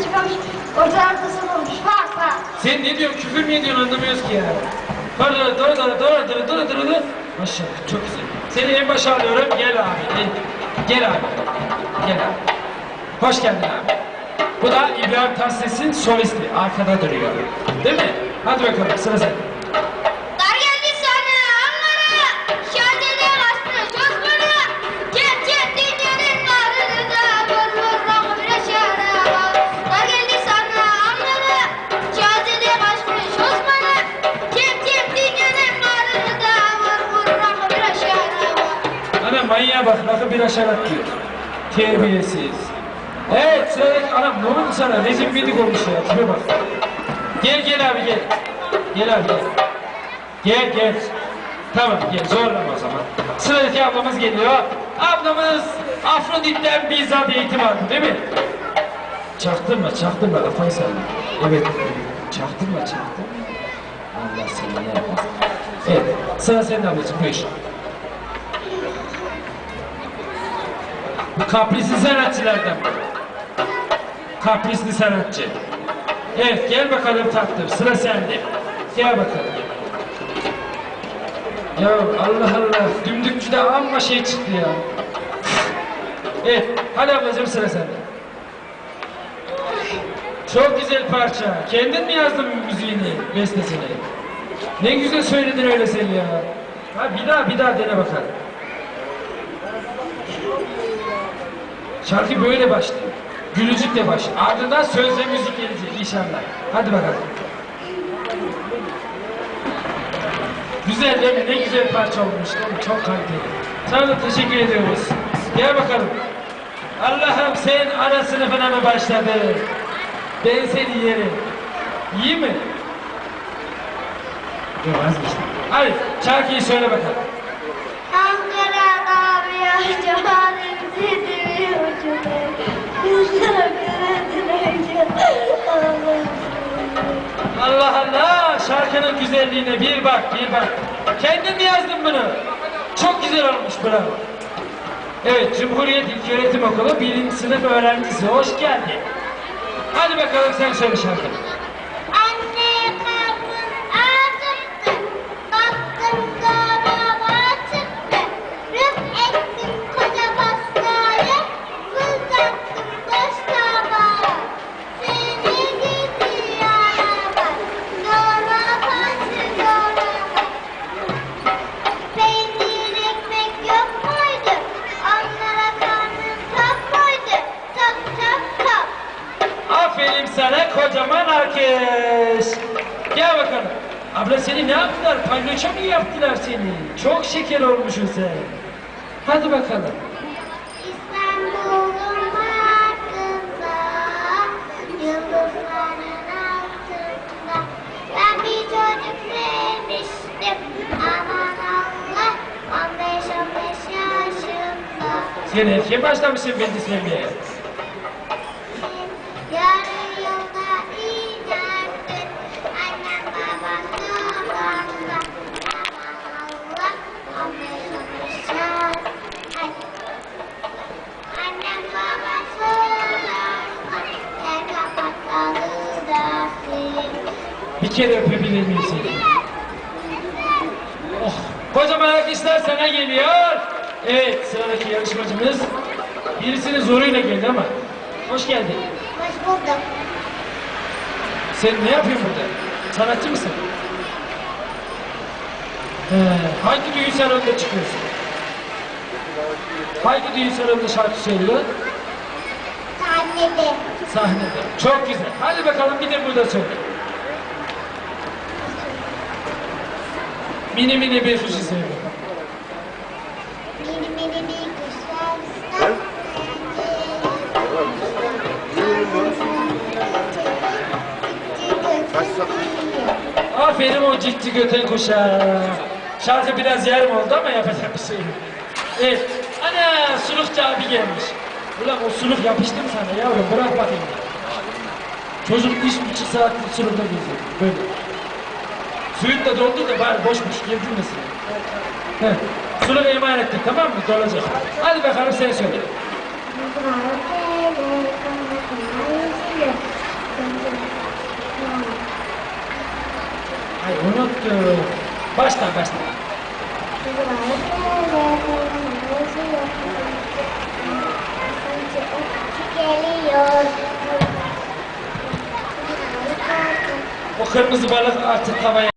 içinden çıkmış. Ortalarda sorulmuş. Bak bak. Sen ne diyorsun küfür mü ediyorsun anlamıyoruz ki ya. Doğru doğru doğru doğru doğru doğru doğru. Maşallah çok güzel. Seni en başa alıyorum. Gel abi. Gel, gel abi. Gel abi. Hoş geldin abi. Bu da İbrahim Tatlıses'in solisti. Arkada duruyor. Değil mi? Hadi bakalım sıra sende. Manyağa bak rakı bir aşağı diyor. Terbiyesiz. Evet sıradaki anam ne oldu sana? Rezil bidik olmuş ya. Tipe bak. Gel gel abi gel. Gel abi gel. Gel gel. Tamam gel zorlama o zaman. Sıradaki ablamız geliyor. Ablamız Afrodit'ten bizzat eğitim aldı değil mi? Çaktırma çaktırma kafayı salla. Evet. Çaktırma çaktırma. Allah seni ne yapmasın. Evet sıra sende ablacığım buyur. Kaprisli sanatçılardan. Kaprisli sanatçı. Evet gel bakalım tatlım sıra sende. Gel bakalım. Ya Allah Allah dümdükçüde amma şey çıktı ya. Evet hadi ablacığım sıra sende. Çok güzel parça. Kendin mi yazdın müziğini, bestesini? Ne güzel söyledin öyle sen ya. Ha bir daha bir daha dene bakalım. Şarkı böyle başlıyor. Gülücükle başlıyor. Ardından söz ve müzik gelecek inşallah. Hadi bakalım. Güzel değil mi? Ne güzel parça olmuş? Çok kaliteli. Sana teşekkür ediyoruz. Gel bakalım. Allah'ım sen ana sınıfına mı başladın? Ben seni yerim. İyi mi? Yok vazgeçtim. Hadi şarkıyı söyle bakalım. Allah Allah şarkının güzelliğine bir bak bir bak. Kendin mi yazdın bunu? Çok güzel olmuş bravo. Evet Cumhuriyet İlköğretim Okulu birinci sınıf öğrencisi hoş geldin. Hadi bakalım sen söyle şarkını. Aferin sana kocaman alkış. Gel bakalım. Abla seni ne yaptılar? Palyaço mu yaptılar seni? Çok şeker olmuşsun sen. Hadi bakalım. İstanbul'un hakkında, yıldızların altında Ben bir çocuk sevmiştim, aman Allah 15-15 yaşımda Sen erken başlamışsın beni sevmeye. Bir kere öpebilir miyim seni? Oh, kocaman alkışlar sana geliyor. Evet, sıradaki yarışmacımız birisinin zoruyla geldi ama. Hoş geldin. Hoş bulduk. Sen ne yapıyorsun burada? Sanatçı mısın? He, hangi düğün salonunda çıkıyorsun? Hangi düğün salonunda şarkı söylüyor? Sahnede. Sahnede. Çok güzel. Hadi bakalım bir de burada söyle. Mini mini bir söyle. Mini mini bir kuşlar. Aferin o ciddi göten kuşa. Şarkı biraz yarım oldu ama yapacak bir şey yok. Evet. Ana sulukçu abi gelmiş. Ulan o suluk yapıştı mı sana yavrum bırak bakayım. Çocuk üç buçuk saattir sulukta geziyor. Böyle. Suyun da doldu da bari boşmuş girdirmesin. Evet, evet. Sulu'ya emanet ettik tamam mı? Dolacak. Hadi bakalım sen söyle. Ay unuttum. Baştan baştan. O kırmızı balık artık havaya